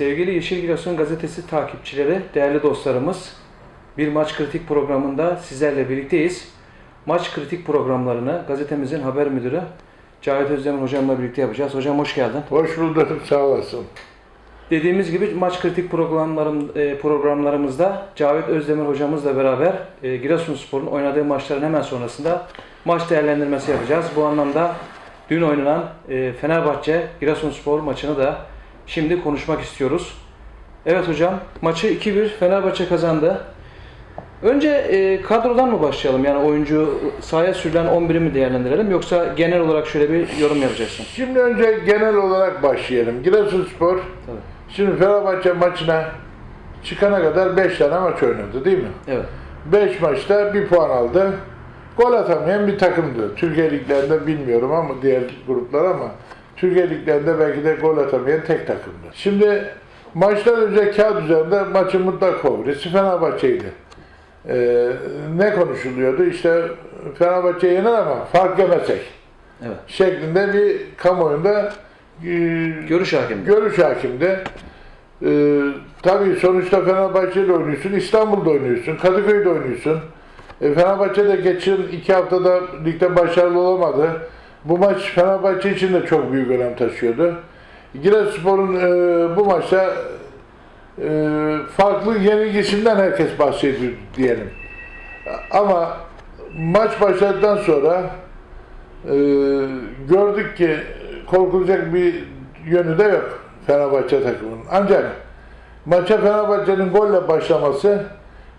Sevgili Yeşil Giresun gazetesi takipçileri, değerli dostlarımız, bir maç kritik programında sizlerle birlikteyiz. Maç kritik programlarını gazetemizin haber müdürü Cahit Özdemir hocamla birlikte yapacağız. Hocam hoş geldin. Hoş bulduk, sağ olasın. Dediğimiz gibi maç kritik programlarım, e, programlarımızda Cavit Özdemir hocamızla beraber e, Giresunspor'un oynadığı maçların hemen sonrasında maç değerlendirmesi yapacağız. Bu anlamda dün oynanan e, Fenerbahçe Giresunspor maçını da şimdi konuşmak istiyoruz. Evet hocam, maçı 2-1 Fenerbahçe kazandı. Önce e, kadrodan mı başlayalım? Yani oyuncu sahaya sürülen 11'i mi değerlendirelim yoksa genel olarak şöyle bir yorum yapacaksın? Şimdi önce genel olarak başlayalım. Giresunspor, Tabii. şimdi Fenerbahçe maçına çıkana kadar 5 tane maç oynadı değil mi? Evet. 5 maçta bir puan aldı. Gol atamayan bir takımdı. Türkiye liglerinde bilmiyorum ama diğer gruplar ama Türkiye liglerinde belki de gol atamayan tek takımdı. Şimdi maçtan önce kağıt üzerinde maçın mutlak favorisi Fenerbahçe'ydi. Ee, ne konuşuluyordu? İşte Fenerbahçe yener ama fark yemesek Evet. şeklinde bir kamuoyunda e, Görüş hakimi. görüş hakimdi. Ee, tabii sonuçta Fenerbahçe'de oynuyorsun, İstanbul'da oynuyorsun, Kadıköy'de oynuyorsun. E, Fenerbahçe de geçen iki haftada ligde başarılı olamadı. Bu maç Fenerbahçe için de çok büyük önem taşıyordu. Giresunspor'un e, bu maçta e, farklı yenilgisinden herkes bahsediyor diyelim. Ama maç başladıktan sonra e, gördük ki korkulacak bir yönü de yok Fenerbahçe takımının. Ancak maça Fenerbahçe'nin golle başlaması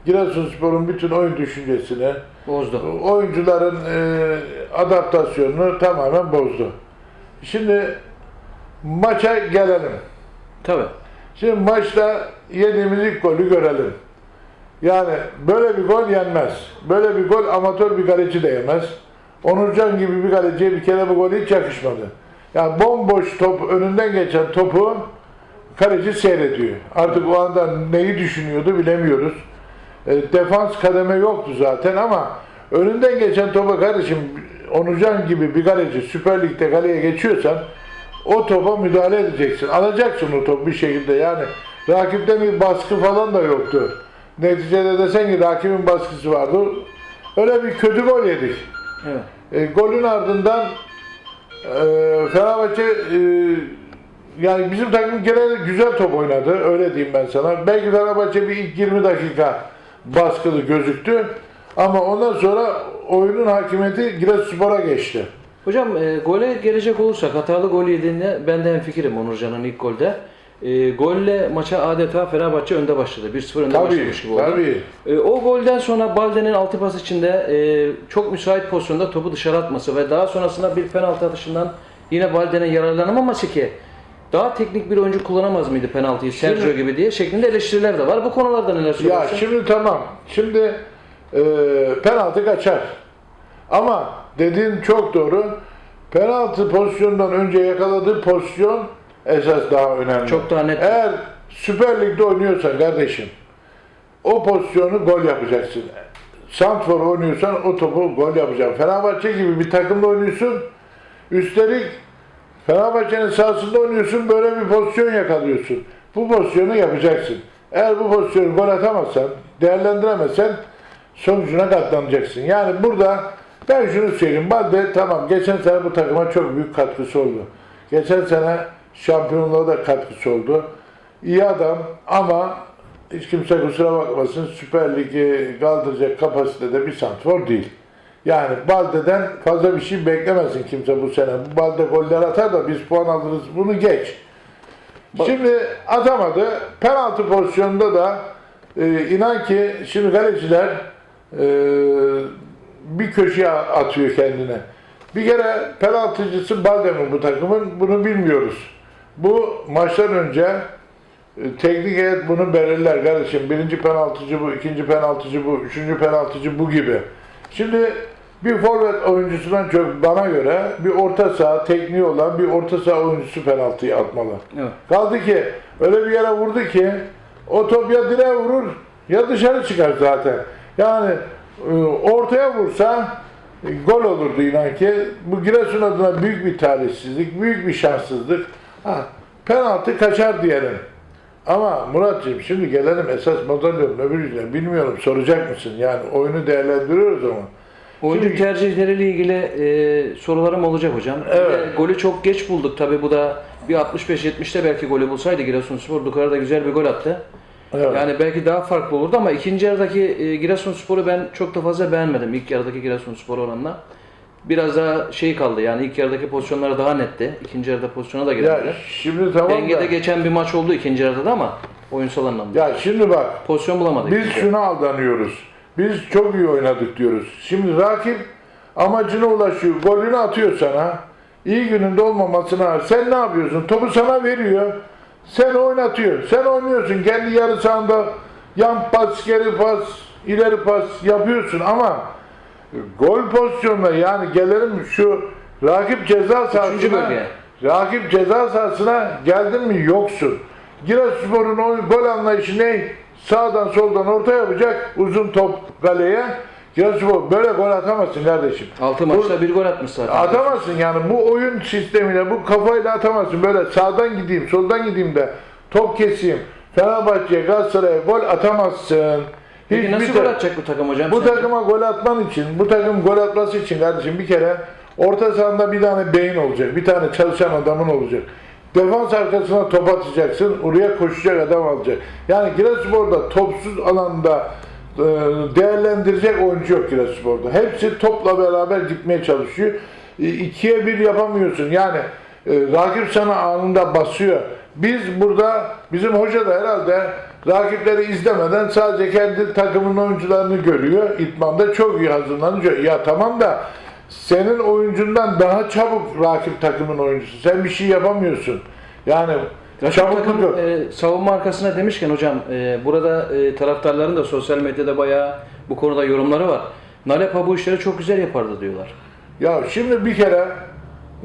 Giresunspor'un bütün oyun düşüncesini, Bozdu. oyuncuların e, adaptasyonunu tamamen bozdu. Şimdi maça gelelim. Tabii. Şimdi maçta yediğimiz ilk golü görelim. Yani böyle bir gol yenmez. Böyle bir gol amatör bir kaleci de yemez. Onurcan gibi bir kaleciye bir kere bu gol hiç yakışmadı. Yani bomboş top, önünden geçen topu kaleci seyrediyor. Artık o anda neyi düşünüyordu bilemiyoruz. E, defans kademe yoktu zaten ama önünden geçen topa kardeşim Onurcan gibi bir kaleci Süper Lig'de kaleye geçiyorsan o topa müdahale edeceksin. Alacaksın o topu bir şekilde yani. Rakipte bir baskı falan da yoktu. Neticede desen ki rakibin baskısı vardı. Öyle bir kötü gol yedik. Evet. E, golün ardından e, Fenerbahçe e, yani bizim takım genelde güzel top oynadı. Öyle diyeyim ben sana. Belki Fenerbahçe bir ilk 20 dakika baskılı gözüktü. Ama ondan sonra oyunun hakimiyeti Giresunspor'a geçti. Hocam e, gole gelecek olursak hatalı gol yediğinde ben de hemfikirim Onurcan'ın ilk golde. E, golle maça adeta Fenerbahçe önde başladı. 1-0 önde Tabii, başlamış gibi oldu. tabii. E, o golden sonra Balde'nin altı pas içinde e, çok müsait pozisyonda topu dışarı atması ve daha sonrasında bir penaltı atışından yine Balde'nin yararlanamaması ki daha teknik bir oyuncu kullanamaz mıydı penaltıyı Sergio Şimdi- gibi diye şeklinde eleştiriler de var. Bu konularda neler Ya söylüyorsun? şimdi tamam. Şimdi e, penaltı kaçar. Ama dediğin çok doğru. Penaltı pozisyonundan önce yakaladığı pozisyon esas daha önemli. Çok daha net. Eğer Süper Lig'de oynuyorsan kardeşim o pozisyonu gol yapacaksın. Santfor oynuyorsan o topu gol yapacaksın. Fenerbahçe gibi bir takımda oynuyorsun. Üstelik Fenerbahçe'nin sahasında oynuyorsun böyle bir pozisyon yakalıyorsun. Bu pozisyonu yapacaksın. Eğer bu pozisyonu gol atamazsan, değerlendiremezsen sonucuna katlanacaksın. Yani burada ben şunu söyleyeyim. Balde tamam geçen sene bu takıma çok büyük katkısı oldu. Geçen sene şampiyonluğa da katkısı oldu. İyi adam ama hiç kimse kusura bakmasın Süper Lig'i kaldıracak kapasitede bir santfor değil. Yani Balde'den fazla bir şey beklemesin kimse bu sene. Bu Balde goller atar da biz puan alırız. Bunu geç. Şimdi atamadı. Penaltı pozisyonunda da e, inan ki şimdi kaleciler e, bir köşeye atıyor kendine. Bir kere penaltıcısı Balde mi bu takımın bunu bilmiyoruz. Bu maçtan önce e, teknik heyet bunu belirler kardeşim. Birinci penaltıcı bu, ikinci penaltıcı bu, üçüncü penaltıcı bu gibi. Şimdi bir forvet oyuncusundan çok bana göre bir orta saha tekniği olan bir orta saha oyuncusu penaltıyı atmalı. Evet. Kaldı ki öyle bir yere vurdu ki o top ya direğe vurur ya dışarı çıkar zaten. Yani e, ortaya vursa e, gol olurdu inan ki. Bu Giresun adına büyük bir talihsizlik, büyük bir şanssızlık. Ha, penaltı kaçar diyelim. Ama Muratcığım şimdi gelelim esas madalyonun öbür yüzüne. Bilmiyorum soracak mısın? Yani oyunu değerlendiriyoruz ama. Oyuncu tercihleriyle ilgili e, sorularım olacak hocam. Bir Evet. de golü çok geç bulduk. Tabi bu da bir 65-70'te belki golü bulsaydı Giresunspor bu kadar da güzel bir gol attı. Evet. Yani belki daha farklı olurdu ama ikinci yarıdaki e, Giresunspor'u ben çok da fazla beğenmedim ilk yarıdaki Giresunspor oranla. Biraz daha şey kaldı yani ilk yarıdaki pozisyonlar daha netti. İkinci yarıda pozisyona da ya giremediler. şimdi tamam Dengede da. geçen bir maç oldu ikinci yarıda da ama oyunsal anlamda. Ya şimdi bak Pozisyon bulamadık. Biz ikinci yarıda. şuna aldanıyoruz. Biz çok iyi oynadık diyoruz. Şimdi rakip amacına ulaşıyor. Golünü atıyor sana. İyi gününde olmamasına sen ne yapıyorsun? Topu sana veriyor. Sen oynatıyor. Sen oynuyorsun. Kendi yarı sahanda yan pas, geri pas, ileri pas yapıyorsun ama gol pozisyonuna yani gelelim şu rakip ceza sahasına rakip ceza sahasına geldin mi yoksun. Giresunspor'un o gol anlayışı ne? Sağdan soldan orta yapacak uzun top kaleye. Giresunspor böyle gol atamazsın kardeşim. Altı maçta bir gol atmış zaten. Atamazsın yani bu oyun sistemine bu kafayla atamazsın. Böyle sağdan gideyim soldan gideyim de top keseyim. Fenerbahçe'ye Galatasaray'a gol atamazsın. Peki Hiçbir nasıl gol atacak bu takım hocam? bu sence? takıma gol atman için, bu takım gol atması için kardeşim bir kere orta sahanda bir tane beyin olacak, bir tane çalışan adamın olacak. Defans arkasına top atacaksın, oraya koşacak adam alacak. Yani Giresunspor'da topsuz alanda e, değerlendirecek oyuncu yok Giresunspor'da. Hepsi topla beraber gitmeye çalışıyor. E, ikiye bir yapamıyorsun. Yani e, rakip sana anında basıyor. Biz burada, bizim hoca da herhalde rakipleri izlemeden sadece kendi takımın oyuncularını görüyor. İtmanda çok iyi hazırlanıyor. Ya tamam da senin oyuncundan daha çabuk rakip takımın oyuncusu. Sen bir şey yapamıyorsun. Yani Rakip çabukluk takım yok. e, savunma arkasına demişken hocam e, burada e, taraftarların da sosyal medyada bayağı bu konuda yorumları var. Nalepa bu işleri çok güzel yapardı diyorlar. Ya şimdi bir kere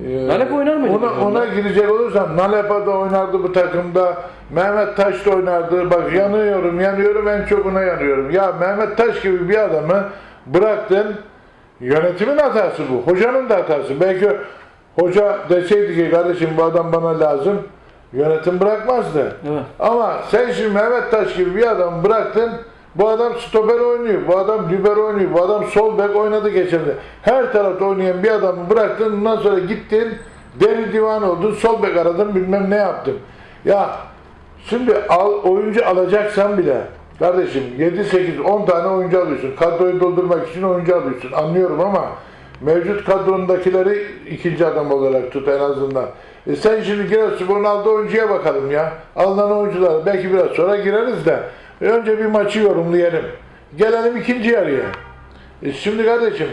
e, Nalep oynar mıydı Ona, ona girecek olursam Nalepa da oynardı bu takımda. Mehmet Taş da oynardı. Bak yanıyorum, yanıyorum en çok ona yanıyorum. Ya Mehmet Taş gibi bir adamı bıraktın. Yönetimin hatası bu. Hocanın da hatası. Belki hoca deseydi ki kardeşim bu adam bana lazım. Yönetim bırakmazdı. Evet. Ama sen şimdi Mehmet Taş gibi bir adam bıraktın. Bu adam stoper oynuyor, bu adam libero oynuyor, bu adam sol bek oynadı geçen de. Her tarafta oynayan bir adamı bıraktın, ondan sonra gittin, deli divan oldun, sol bek aradın, bilmem ne yaptın. Ya şimdi al, oyuncu alacaksan bile, kardeşim 7, 8, 10 tane oyuncu alıyorsun. Kadroyu doldurmak için oyuncu alıyorsun. Anlıyorum ama mevcut kadrondakileri ikinci adam olarak tut en azından. E sen şimdi Giresunspor'un aldığı oyuncuya bakalım ya. Alınan oyuncular belki biraz sonra gireriz de. E önce bir maçı yorumlayalım. Gelelim ikinci yarıya. E şimdi kardeşim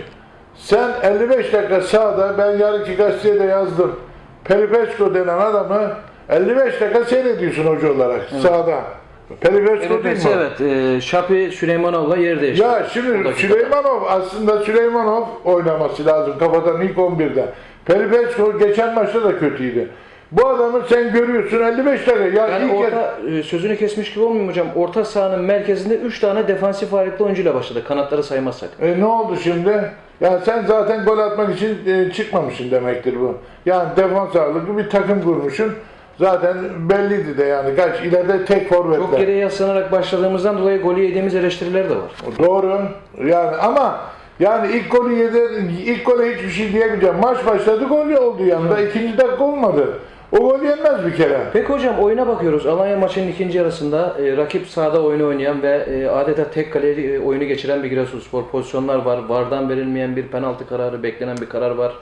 sen 55 dakika sağda ben yarınki gazeteye de yazdım. Peripesko denen adamı 55 dakika seyrediyorsun hoca olarak sahada. Peripesko değil Evet, mi? evet. E, Şapi Süleymanov'la yer değişti. Ya şimdi Süleymanov aslında Süleymanov oynaması lazım kafadan ilk 11'de. Peripesko geçen maçta da kötüydü. Bu adamı sen görüyorsun 55 dakika. Ya Yani ilk orta e, sözünü kesmiş gibi olmayayım hocam. Orta sahanın merkezinde 3 tane defansif ağırlıklı oyuncuyla başladı. Kanatları saymazsak. E ne oldu şimdi? Ya sen zaten gol atmak için e, çıkmamışsın demektir bu. Yani defans ağırlıklı bir takım kurmuşsun. Zaten belliydi de yani kaç ileride tek Çok forvetler. geriye yaslanarak başladığımızdan dolayı golü yediğimiz eleştiriler de var. Doğru. Yani ama yani ilk golü yedi, ilk gole hiçbir şey diyemeyeceğim. Maç başladı gol oldu yanında. ikinci dakika olmadı. O gol yenmez bir kere. Peki hocam oyuna bakıyoruz. Alanya maçının ikinci yarısında e, rakip sahada oyunu oynayan ve e, adeta tek kaleli e, oyunu geçiren bir Giresunspor pozisyonlar var. Vardan verilmeyen bir penaltı kararı, beklenen bir karar var.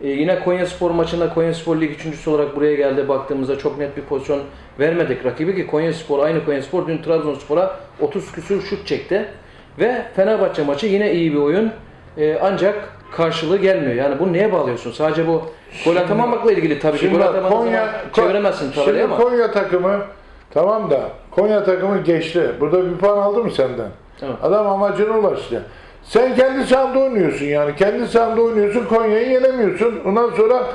E, yine Konyaspor maçında Konyaspor Lig üçüncüsü olarak buraya geldi. Baktığımızda çok net bir pozisyon vermedik rakibi ki Konyaspor aynı Konyaspor dün Trabzonspor'a 30 küsür şut çekti. Ve Fenerbahçe maçı yine iyi bir oyun. E, ancak karşılığı gelmiyor. Yani bunu neye bağlıyorsun? Sadece bu gol atamamakla ilgili tabii ki. Gol atamadığın Konya, zaman çeviremezsin tabii ama. Konya takımı tamam da Konya takımı geçti. Burada bir puan aldı mı senden? Evet. Adam amacına ulaştı. Sen kendi sahanda oynuyorsun yani. Kendi sahanda oynuyorsun. Konya'yı yenemiyorsun. Ondan sonra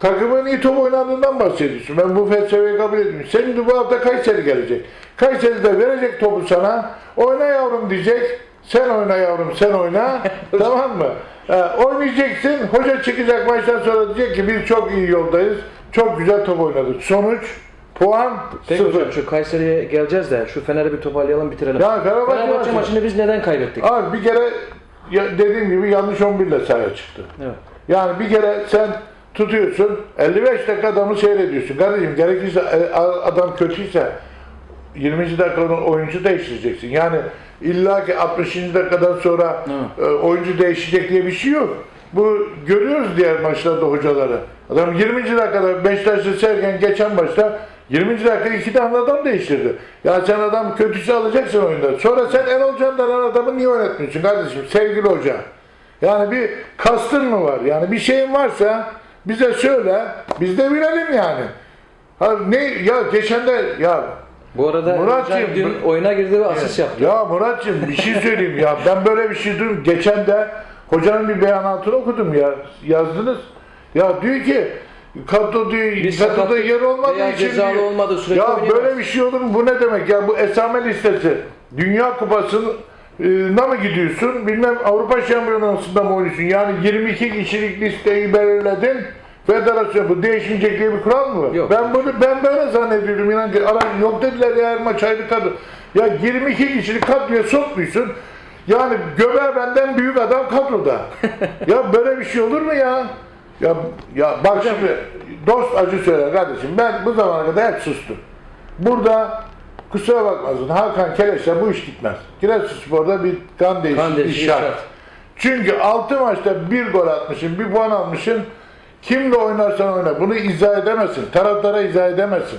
takımın iyi top oynadığından bahsediyorsun. Ben bu felsefeyi kabul etmiyorum. Senin bu hafta Kayseri gelecek. Kayseri de verecek topu sana. Oyna yavrum diyecek. Sen oyna yavrum sen oyna. tamam mı? Ee, oynayacaksın. Hoca çıkacak maçtan sonra diyecek ki biz çok iyi yoldayız. Çok güzel top oynadık. Sonuç Puan Peki sıfır. hocam şu Kayseri'ye geleceğiz de şu Fener'i bir toparlayalım bitirelim. Ya Fenerbahçe, Fenerbahçe maçı- maçını biz neden kaybettik? Abi bir kere ya dediğim gibi yanlış 11 ile sahaya çıktı. Evet. Yani bir kere sen tutuyorsun 55 dakika adamı seyrediyorsun. Kardeşim gerekirse e, adam kötüyse 20. dakikada oyuncu değiştireceksin. Yani illa ki 60. dakikadan sonra e, oyuncu değişecek diye bir şey yok. Bu görüyoruz diğer maçlarda hocaları. Adam 20. dakikada Beşiktaş'ta Sergen geçen maçta 20. dakika iki tane adam değiştirdi. Ya sen adam kötüsü alacaksın oyunda. Sonra sen Erol Can denen adamı niye oynatmıyorsun kardeşim sevgili hoca? Yani bir kastın mı var? Yani bir şeyin varsa bize söyle. Biz de bilelim yani. Ha ne ya geçen de ya Bu arada Muratcığım, dün oyuna girdi ve asist yaptı. ya Muratcığım bir şey söyleyeyim ya. Ben böyle bir şey duydum. Geçen de hocanın bir beyanatını okudum ya. Yazdınız. Ya diyor ki kadro diyor, Bir kadroda yer olmadığı için cezalı diyor. olmadığı sürece Ya oynayamaz. böyle bir şey olur mu? Bu ne demek ya? Bu esame listesi. Dünya Kupası'na mı gidiyorsun? Bilmem Avrupa Şampiyonası'nda mı oynuyorsun? Yani 22 kişilik listeyi belirledin. Federasyon bu değişmeyecek diye bir kural mı var? Yok. Ben bunu ben böyle zannediyordum inan ki. Ara, yok dediler ya her maç ayrı kadro. Ya 22 kişilik kadroya sokmuyorsun. Yani göbeği benden büyük adam kadroda. ya böyle bir şey olur mu ya? Ya ya bak şimdi dost acı söyler kardeşim. Ben bu zamana kadar hep sustum. Burada kusura bakmasın Hakan Keleş'le bu iş gitmez. Giresunspor'da bir Kan değişikliği şart. şart. Çünkü 6 maçta bir gol atmışsın, bir puan almışsın. Kimle oynarsan oyna. Bunu izah edemezsin. Taraftara izah edemezsin.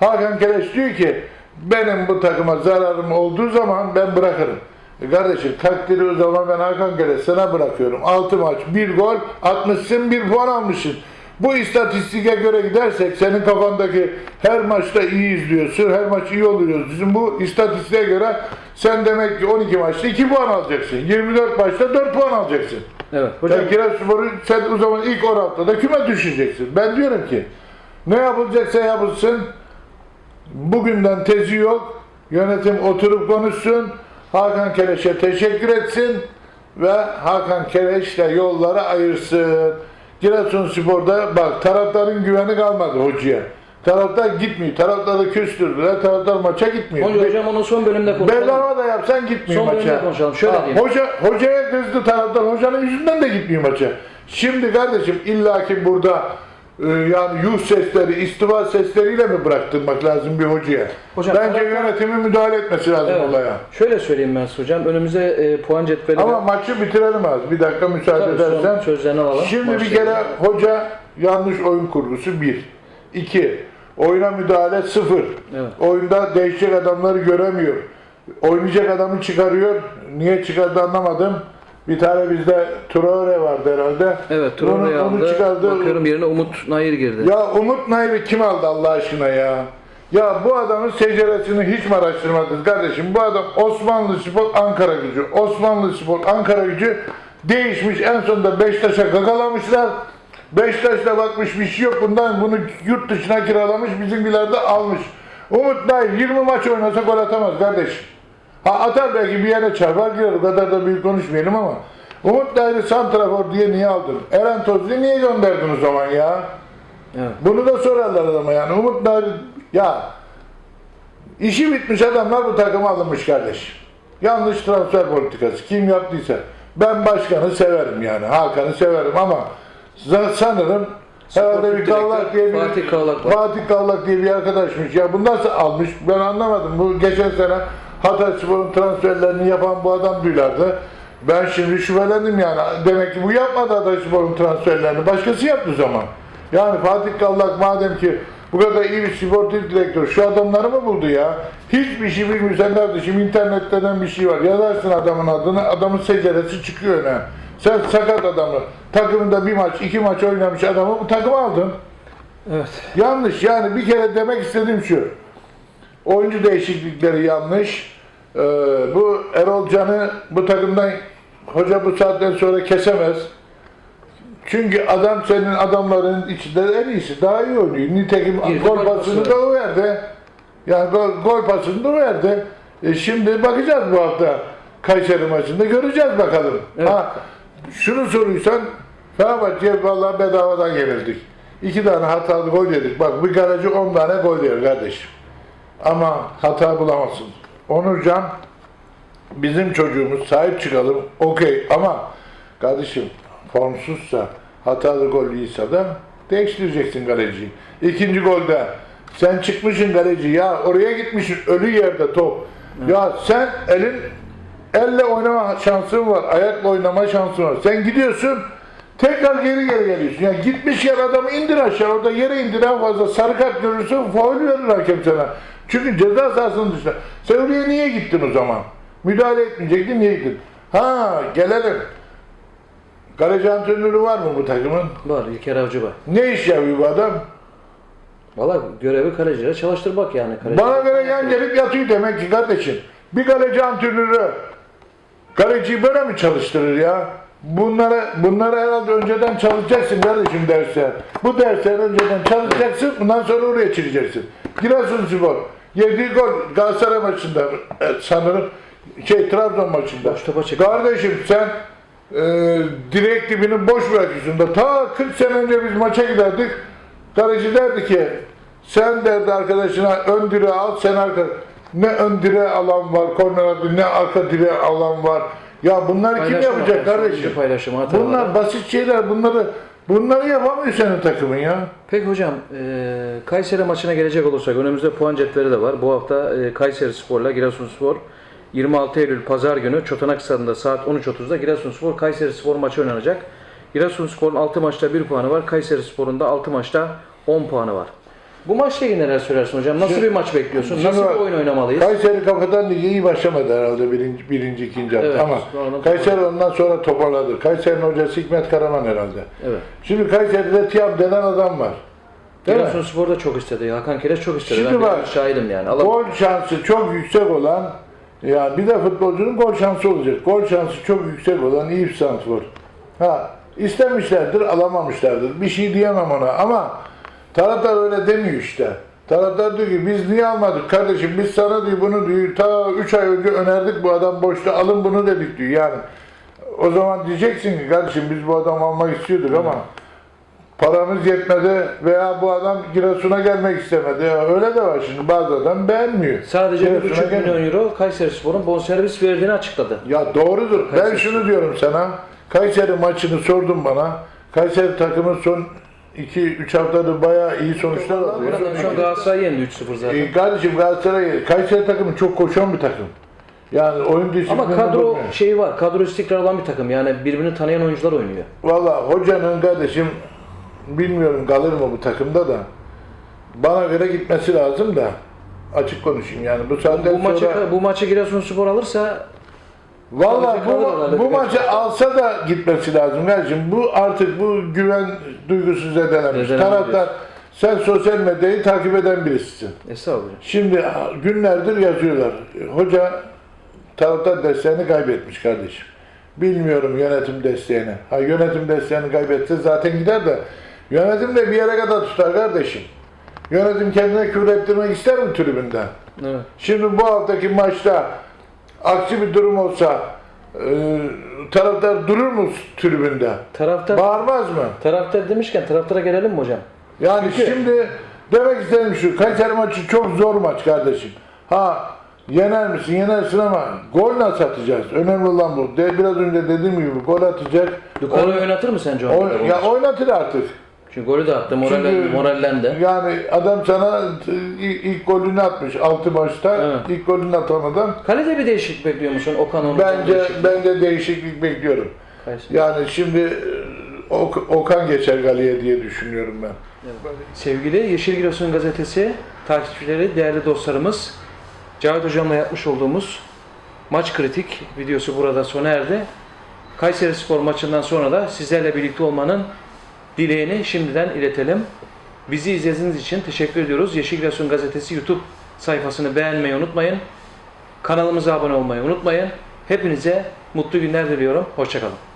Hakan Keleş diyor ki benim bu takıma zararım olduğu zaman ben bırakırım. E kardeşim takdiri o zaman ben Hakan Keleş sana bırakıyorum. 6 maç, bir gol atmışsın, bir puan almışsın. Bu istatistike göre gidersek senin kafandaki her maçta iyi izliyorsun, her maç iyi oluyoruz. Bizim bu istatistiğe göre sen demek ki 12 maçta 2 puan alacaksın. 24 maçta 4 puan alacaksın. Evet. Hocam Sen Giresunspor'u sen o zaman ilk 10 haftada küme düşeceksin. Ben diyorum ki ne yapılacaksa yapılsın. Bugünden tezi yok. Yönetim oturup konuşsun. Hakan Keleş'e teşekkür etsin ve Hakan Keleş'le yolları ayırsın. Giresunspor'da bak taraftarın güveni kalmadı hocaya. Taraftar gitmiyor. Taraftarı küstürdüler. Taraftar maça gitmiyor. Hoca, hocam onu son bölümde konuşalım. Bedava da yapsan gitmiyor Son maça. bölümde konuşalım. Şöyle Ha, diyeyim. Hoca, hocaya kızdı taraftar. Hocanın yüzünden de gitmiyor maça. Şimdi kardeşim illaki burada yani yuh sesleri, istiva sesleriyle mi bıraktırmak lazım bir hocaya? Hocam, Bence taraftar- yönetimin müdahale etmesi lazım Evet. olaya. Şöyle söyleyeyim ben hocam. Önümüze e, puan cetveli Ama maçı bitirelim az. Bir dakika müsaade Tabii, edersen. sözlerini alalım. Şimdi bir Maçla kere hoca yanlış oyun kurgusu bir. İki, oyuna müdahale sıfır. Evet. Oyunda değişecek adamları göremiyor. Oynayacak adamı çıkarıyor. Niye çıkardı anlamadım. Bir tane bizde Traore vardı herhalde. Evet, Traore'yi Onu- onu aldı. çıkardı. Bakıyorum yerine Umut Nayır girdi. Ya Umut Nayr'i kim aldı Allah aşkına ya? Ya bu adamın seceresini hiç mi araştırmadınız kardeşim? Bu adam Osmanlı Spor Ankara gücü. Osmanlı Spor Ankara gücü değişmiş. En sonunda Beşiktaş'a gagalamışlar. Beşiktaş da bakmış bir şey yok. Bundan bunu yurt dışına kiralamış. Bizimkiler de almış. Umut Nayır 20 maç oynasa gol atamaz kardeşim. Atar belki bir yere çarpar girer. O kadar da büyük konuşmayalım ama. Umut Nayr'i santrafor diye niye aldın? Eren Tozlu'yu niye gönderdin o zaman ya? Evet. Bunu da sorarlar adama yani. Umut Nari, ya işi bitmiş adamlar bu takıma alınmış kardeş. Yanlış transfer politikası. Kim yaptıysa. Ben başkanı severim yani. Hakan'ı severim ama sanırım herhalde bir Kavlak diye bir Fatih Kavlak var. Fatih Kavlak diye bir arkadaşmış. Ya bu nasıl almış? Ben anlamadım. Bu geçen sene Hatay Spor'un transferlerini yapan bu adam duylardı. Ben şimdi şüphelendim yani. Demek ki bu yapmadı Hatay Spor'un transferlerini. Başkası yaptı zaman. Yani Fatih Kavlak madem ki bu kadar iyi bir sportif direktör şu adamları mı buldu ya? Hiçbir şey bilmiyorsan kardeşim internetten bir şey var. Yazarsın adamın adını, adamın seceresi çıkıyor öne. Sen sakat adamı, takımında bir maç, iki maç oynamış adamı bu takıma aldın. Evet. Yanlış yani bir kere demek istediğim şu. Oyuncu değişiklikleri yanlış. Ee, bu Erol Can'ı bu takımdan hoca bu saatten sonra kesemez. Çünkü adam senin adamların içinde en iyisi. Daha iyi oynuyor. Nitekim Girdi, gol gol pasını pası da o verdi. Yani gol, gol pasını da o verdi. E şimdi bakacağız bu hafta Kayseri maçında. Göreceğiz bakalım. Evet. Ha, şunu soruysan Fenerbahçe'ye vallahi bedavadan yenildik. iki tane hatalı gol yedik. Bak bir kaleci 10 tane gol yer kardeşim. Ama hata bulamazsın. Onurcan bizim çocuğumuz sahip çıkalım okey ama kardeşim formsuzsa hatalı gol yiyse de değiştireceksin kaleciyi. İkinci golde sen çıkmışsın kaleci ya oraya gitmişsin ölü yerde top. Ya sen elin elle oynama şansın var, ayakla oynama şansın var. Sen gidiyorsun tekrar geri geri geliyorsun. Yani gitmiş yer adamı indir aşağı orada yere indir en fazla sarı kart görürsün faul verir hakem sana. Çünkü ceza sahasının dışında. Sen oraya niye gittin o zaman? Müdahale etmeyecektin niye gittin? Ha gelelim. Kaleci antrenörü var mı bu takımın? Var İlker Avcı var. Ne iş yapıyor bu adam? Valla görevi kalecilere çalıştırmak yani. Kaleci. Bana göre yan gelip yatıyor demek ki kardeşim. Bir kaleci antrenörü kaleciyi böyle mi çalıştırır ya? Bunları, bunları herhalde önceden çalışacaksın kardeşim dersler. Bu dersleri önceden çalışacaksın, bundan sonra oraya çileceksin. Giresunspor yediği gol Galatasaray maçında e, sanırım şey Trabzon maçında. Boş topa. Kardeşim sen e, direkt dibini boş bırakıyorsun da ta 40 sene önce biz maça giderdik. Kaleci derdi ki sen derdi arkadaşına ön direğe al sen arka ne ön direğe alan var korner atı, ne arka direğe alan var. Ya bunları kim Paylaşım yapacak kardeşim? paylaşımı, hataları. Bunlar basit şeyler. Bunları bunları yapamıyor senin takımın ya. Peki hocam, e, Kayseri maçına gelecek olursak önümüzde puan cetveli de var. Bu hafta e, Kayseri Spor'la Giresunspor 26 Eylül Pazar günü Çotanak Stadı'nda saat 13.30'da Giresunspor Kayseri Spor maçı oynanacak. Giresunspor'un 6 maçta 1 puanı var. Kayseri Spor'un da 6 maçta 10 puanı var. Bu maçla ilgili neler söylersin hocam? Nasıl Şimdi- bir maç bekliyorsun? şimdi Nasıl bak, bir oyun oynamalıyız? Kayseri kafadan ligi iyi başlamadı herhalde birinci, birinci ikinci hafta Evet, ama sonradan Kayseri ondan sonra toparladı. Kayseri'nin hocası Hikmet Karaman herhalde. Evet. Şimdi Kayseri'de Tiyab denen adam var. Değil mi? Giresunspor da çok istedi. Hakan Kireç çok istedi. Şimdi ben bak, şahidim yani. Allah Gol şansı çok yüksek olan ya bir de futbolcunun gol şansı olacak. Gol şansı çok yüksek olan iyi bir santrfor. Ha istemişlerdir, alamamışlardır. Bir şey diyemem ona ama taraftar öyle demiyor işte. Taraftar diyor ki biz niye almadık kardeşim biz sana diyor bunu diyor ta 3 ay önce önerdik bu adam boşta alın bunu dedik diyor yani. O zaman diyeceksin ki kardeşim biz bu adamı almak istiyorduk ama paramız yetmedi veya bu adam Giresun'a gelmek istemedi. Ya öyle de var şimdi bazı adam beğenmiyor. Sadece Giresun'a 1,5 gelmiyor. milyon euro Kayseri Spor'un bonservis verdiğini açıkladı. Ya doğrudur. Ben Kayseri. şunu diyorum sana. Kayseri maçını sordun bana. Kayseri takımı son 2-3 haftadır bayağı iyi sonuçlar alıyor. Şu an Galatasaray yendi 3-0 zaten. Ee, kardeşim Galatasaray, Kayseri takımı çok koşan bir takım. Yani oyun disiplini Ama kadro bozmuyor. şeyi var, kadro istikrar olan bir takım. Yani birbirini tanıyan oyuncular oynuyor. Valla hocanın kardeşim bilmiyorum kalır mı bu takımda da bana göre gitmesi lazım da açık konuşayım yani bu saatten Bu maçı sonra bu maçı Giresunspor alırsa valla bu, bu maçı alsa da gitmesi lazım kardeşim. Bu artık bu güven duygusu zedelenmiş. Zedelenmiş. taraftar sen sosyal medyayı takip eden birisisin. Estağfurullah. şimdi günlerdir yazıyorlar. Hoca taraftar desteğini kaybetmiş kardeşim. Bilmiyorum yönetim desteğini. Ha yönetim desteğini kaybetse zaten gider de yönetim de bir yere kadar tutar kardeşim. Yönetim kendine küfür ettirmek ister mi tribünden? Evet. Şimdi bu haftaki maçta aksi bir durum olsa e, taraftar durur mu tribünde? Taraftar Bağırmaz mı? taraftar demişken taraftara gelelim mi hocam? Yani Çünkü- şimdi demek istediğim şu, Kayseri maçı çok zor maç kardeşim. Ha yener misin? Yenersin ama gol nasıl atacağız? Önemli olan bu. De, biraz önce dediğim gibi gol atacak. Golü oynatır mı sence o Oy- ya oynatır artık. Çünkü golü de attı, moralle, Çünkü- morallendi. Yani adam sana e, ilk, ilk golünü atmış 6 maçta. Evet. ilk golünü atan adam. Kalede bir değişiklik bekliyor musun? Okan onun Bence ben de değişiklik bekliyorum. Kayseri. Yani şimdi e, Ok- Okan geçer Gali'ye diye düşünüyorum ben. Sevgili Yeşil Giresun Gazetesi takipçileri, değerli dostlarımız, Cavit Hocam'la yapmış olduğumuz maç kritik videosu burada sona erdi. Kayseri Spor maçından sonra da sizlerle birlikte olmanın dileğini şimdiden iletelim. Bizi izlediğiniz için teşekkür ediyoruz. Yeşil Giresun Gazetesi YouTube sayfasını beğenmeyi unutmayın. Kanalımıza abone olmayı unutmayın. Hepinize mutlu günler diliyorum. Hoşçakalın.